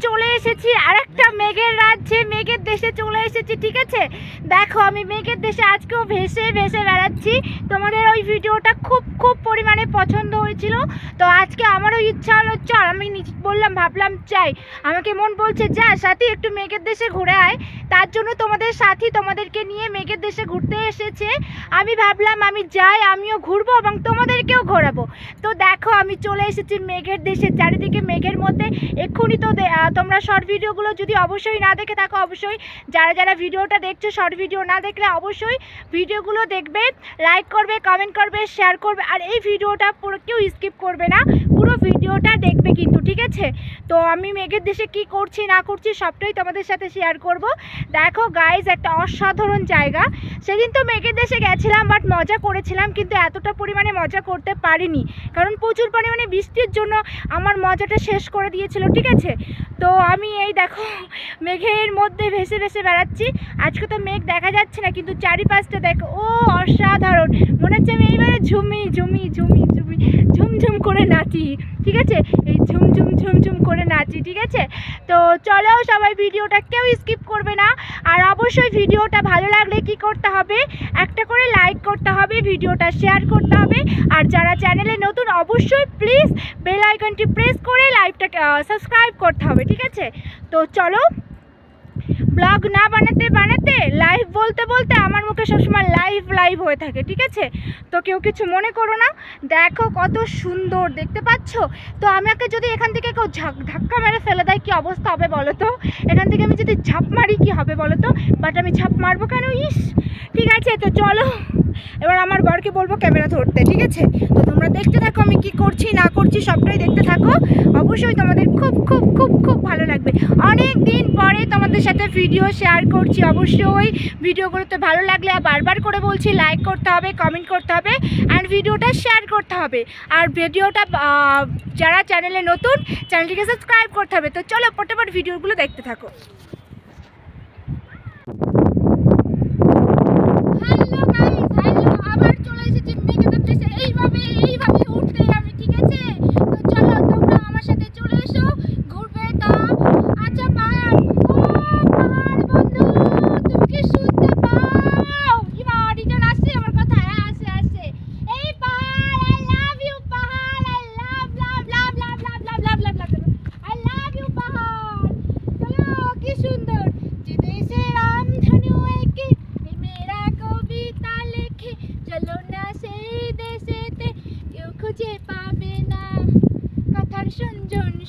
চলে এসেছি আরেকটা মেঘের রাজ্যে, মেঘের দেশে চলে এসেছি, ঠিক আছে? দেখো, আমি মেঘের দেশে আজকেও ভেসে ভেসে বেড়াচ্ছি। তোমাদের ওই ভিডিওটা খুব খুব পরিমাণে পছন্দ হয়েছিল। তো আজকে আমারও ইচ্ছা হলো চল আমি বললাম, ভাবলাম চাই আমাকে মন বলছে, যা, সাথী, একটু মেঘের দেশে ঘুরে আয়। তার জন্য তোমাদের সাথী তোমাদেরকে নিয়ে মেঘের দেশে ঘুরতে এসেছে। আমি ভাবলাম, আমি যাই, আমিও ঘুরবো এবং তোমাদেরকেও ঘোরাবো। তো দেখো, আমি চলে এসেছি মেঘের দেশে। চারিদিকে মেঘের মধ্যে। এক্ষুনি তো তোমরা শর্ট ভিডিওগুলো যদি অবশ্যই না দেখে থাকো, অবশ্যই। যারা যারা ভিডিওটা দেখছ শর্ট ভিডিও না দেখলে অবশ্যই ভিডিওগুলো দেখবে লাইক করবে কমেন্ট করবে শেয়ার করবে, আর এই ভিডিওটা পুরো কেউ স্কিপ করবে না। পুরো ভিডিওটা দেখবে কিন্তু, ঠিক আছে? তো আমি মেঘের দেশে কি করছি, না করছি, সবটাই তোমাদের সাথে শেয়ার করব। দেখো গাইজ একটা অসাধারণ জায়গা। সেদিন তো মেঘের দেশে গেছিলাম বাট মজা করেছিলাম, কিন্তু এতটা পরিমাণে মজা করতে পারিনি। কারণ প্রচুর পরিমাণে বৃষ্টির জন্য আমার মজাটা শেষ করে দিয়েছিল, ঠিক আছে? তো আমি এই দেখো, মেঘের মধ্যে ভেসে ভেসে বেড়াচ্ছি। আজকে তো মেঘ দেখা যাচ্ছে না, কিন্তু চারিপাশটা দেখো, ও অসাধারণ। মনে হচ্ছে আমি এইবারে ঝুমি ঝুমি ঝুমি ঝুমি, ঝুমঝুম করে নাচি, ঠিক আছে? এই ঝুম ঝুম ঝুম ঝুম করে নাচি, ঠিক আছে? তো চলো সবাই ভিডিওটা কেউ স্কিপ করবে না, আর অবশ্যই ভিডিওটা ভালো লাগলে কি করতে হবে? একটা করে লাইক করতে হবে, ভিডিওটা শেয়ার করতে হবে, আর যারা চ্যানেলে নতুন, অবশ্যই প্লিজ বেল আইকনটি প্রেস করে লাইভটা সাবস্ক্রাইব করতে হবে ঠিক আছে? তো চলো, ব্লগ না বানাতে বানাতে লাইভ বলতে বলতে আমার মুখে সবসময় লাইভ লাইভ হয়ে থাকে, ঠিক আছে? তো কেউ কিছু মনে করো না। দেখো কত সুন্দর, দেখতে পাচ্ছ? তো আমাকে যদি এখান থেকে কেউ ধাক্কা মেরে ফেলে দেয়, কি অবস্থা হবে বলো তো? এখান থেকে আমি যদি ঝাঁপ মারি, কি হবে বলো তো? বাট আমি ঝাঁপ মারবো কেন? ইস! ঠিক আছে, তো চলো। এবার আমার বরকে বলব ক্যামেরা ধরতে, ঠিক আছে? তো তোমরা দেখতে থাকো আমি কি করছি, না করছি, সবটাই দেখতে থাকো। অবশ্যই তোমাদের খুব খুব খুব খুব ভালো লাগবে। অনেক দিন পরে তোমাদের সাথে ভিডিও শেয়ার করছি, অবশ্যই। ভিডিওগুলোতে ভালো লাগলে আর বারবার করে বলছি লাইক করতে হবে কমেন্ট করতে হবে অ্যান্ড ভিডিওটা শেয়ার করতে হবে। আর ভিডিওটা যারা চ্যানেলে নতুন চ্যানেলটিকে সাবস্ক্রাইব করতে হবে। তো চলো, পটাপট ভিডিওগুলো দেখতে থাকো।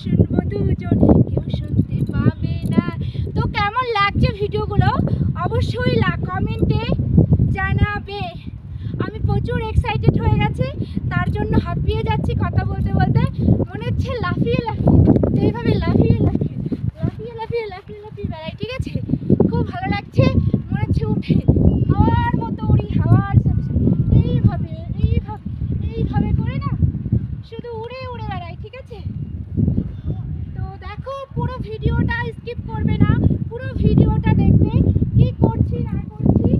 শুনব দুজন। কেউ শুনতে পাবে না। তো কেমন লাগছে ভিডিওগুলো? অবশ্যই লা কমেন্টে জানাবে। আমি প্রচুর এক্সাইটেড হয়ে গেছি। তার জন্য হাঁপিয়ে যাচ্ছি কথা বলতে বলতে মনে হচ্ছে লাফিয়ে লাফিয়ে এইভাবে লাফিয়ে লাফিয়ে লাফিয়ে লাফিয়ে লাফিয়ে লাফিয়ে বেড়াই ঠিক আছে খুব ভালো লাগছে মনে হচ্ছে উঠে হাওয়ার মতো উড়ি হাওয়ার সাথে সাথে। এইভাবে এইভাবে এইভাবে করে না শুধু উড়ে উড়ে বেড়াই ঠিক আছে তো দেখো পুরো ভিডিওটা স্কিপ করবে না পুরো ভিডিওটা দেখবে কি করছি না করছি।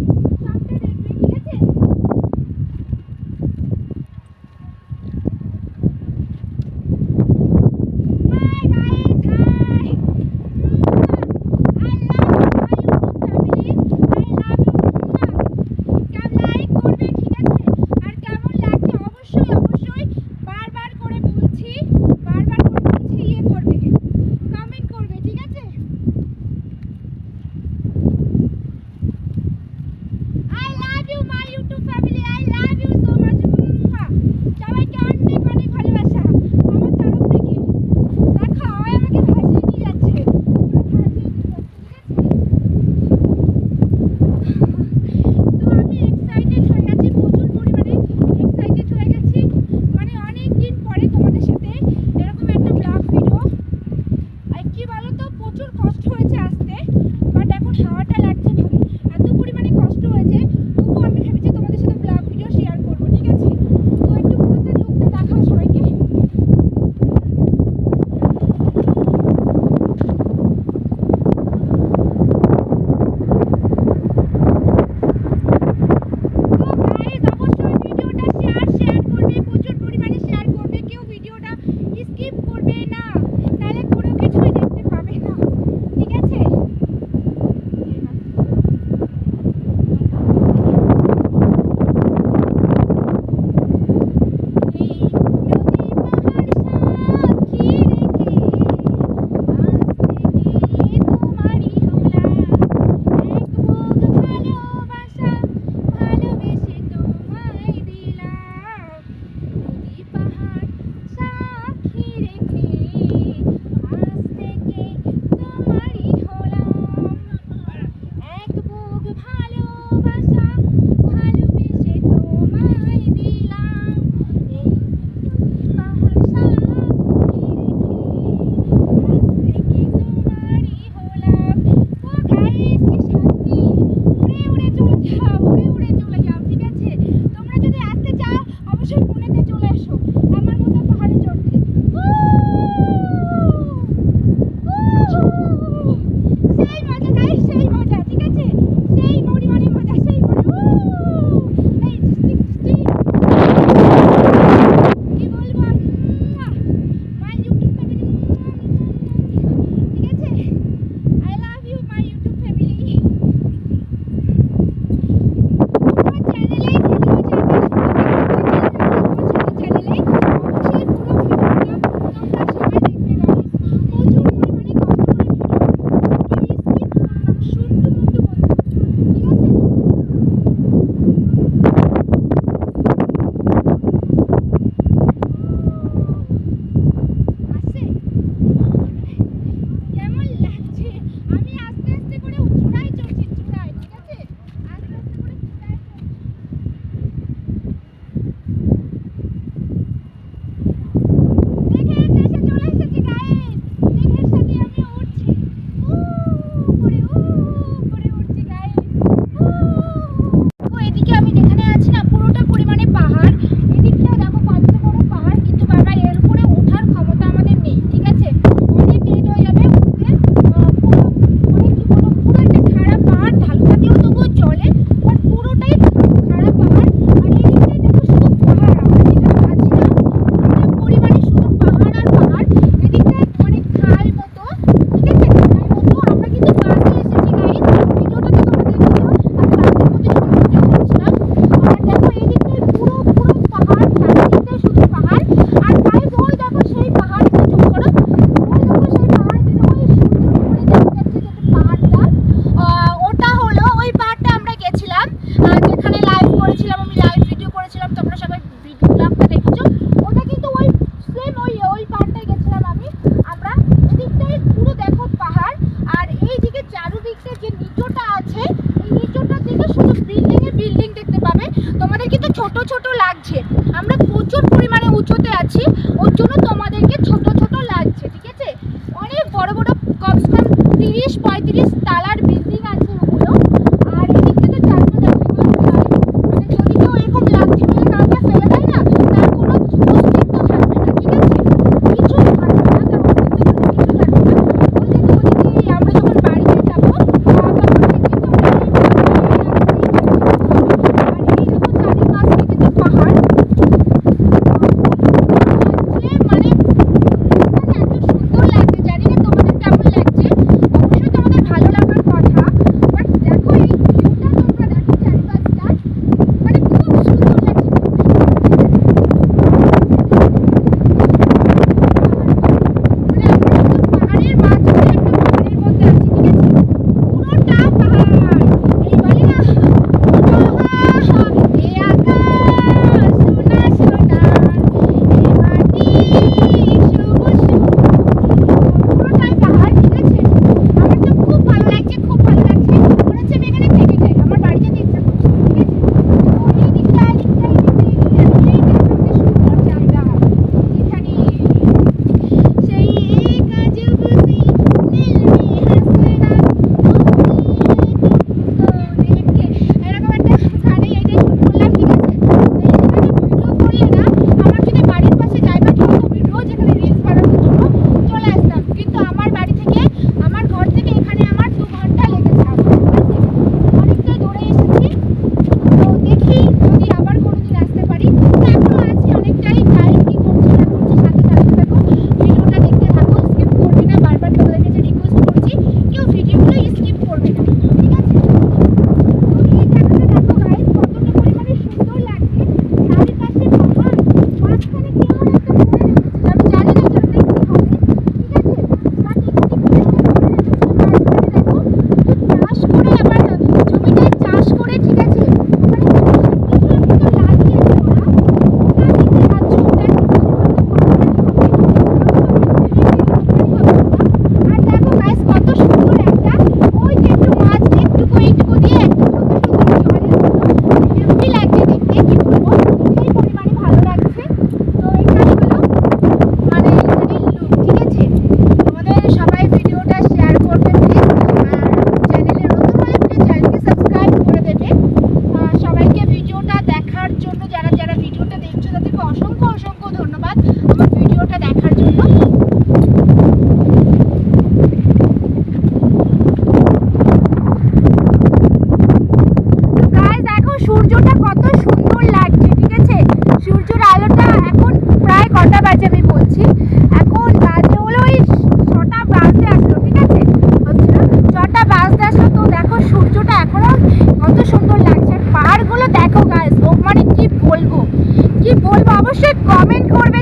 তিরিশ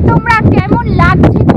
তোমরা কেমন লাগছে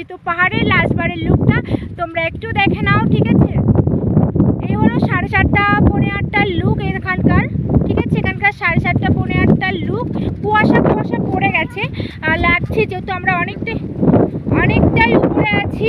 করছি তো পাহাড়ের লাস্টবারের লুকটা তোমরা একটু দেখে নাও, ঠিক আছে? এই হলো সাড়ে সাতটা, পনে আটটার লুক এখানকার, ঠিক আছে? এখানকার সাড়ে সাতটা, পনে আটটার লুক কুয়াশা কুয়াশা পড়ে গেছে। লাগছে যেহেতু আমরা অনেকটাই অনেকটাই উপরে আছি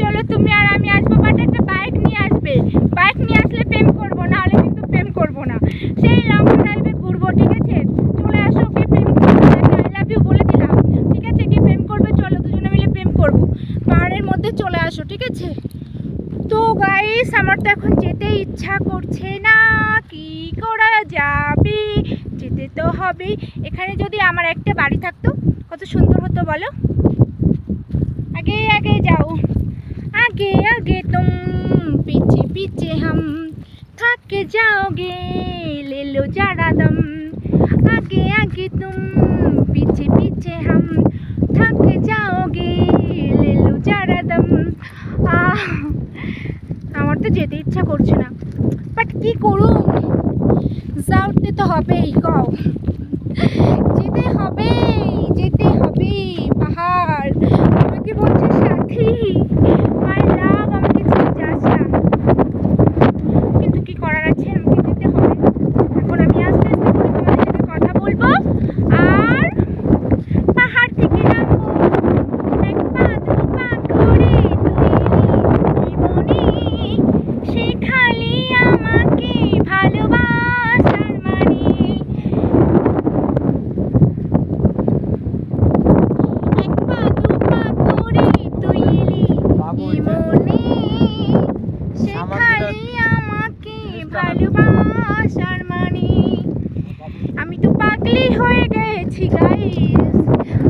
চলো তুমি আর আমি আসব বাট একটা বাইক নিয়ে আসবে। বাইক নিয়ে আসলে প্রেম করব না হলে কিন্তু প্রেম করব না। সেই লং ড্রাইভে ঘুরবো, ঠিক আছে? চলে আসো, ওকে প্রেম আই লাভ ইউ বলে দিলাম। ঠিক আছে? কি প্রেম করবে, চলো দুজনে মিলে প্রেম করব। পাহাড়ের মধ্যে চলে আসো, ঠিক আছে? তো গাইস আমার তো এখন যেতে ইচ্ছা করছে না। কি করা যাবে? যেতে তো হবেই। এখানে যদি আমার একটা বাড়ি থাকতো पीछे तुम पीछे पीछे हम थक जाओगे ले लो जरा दम आगे आगे तुम पीछे पीछे हम थक जाओगे ले लो जरा दम আমার তো যেতে ইচ্ছা করছে না বাট কি করুন যাওতে তো হবেই কও যেতে হবেই যেতে হবে trees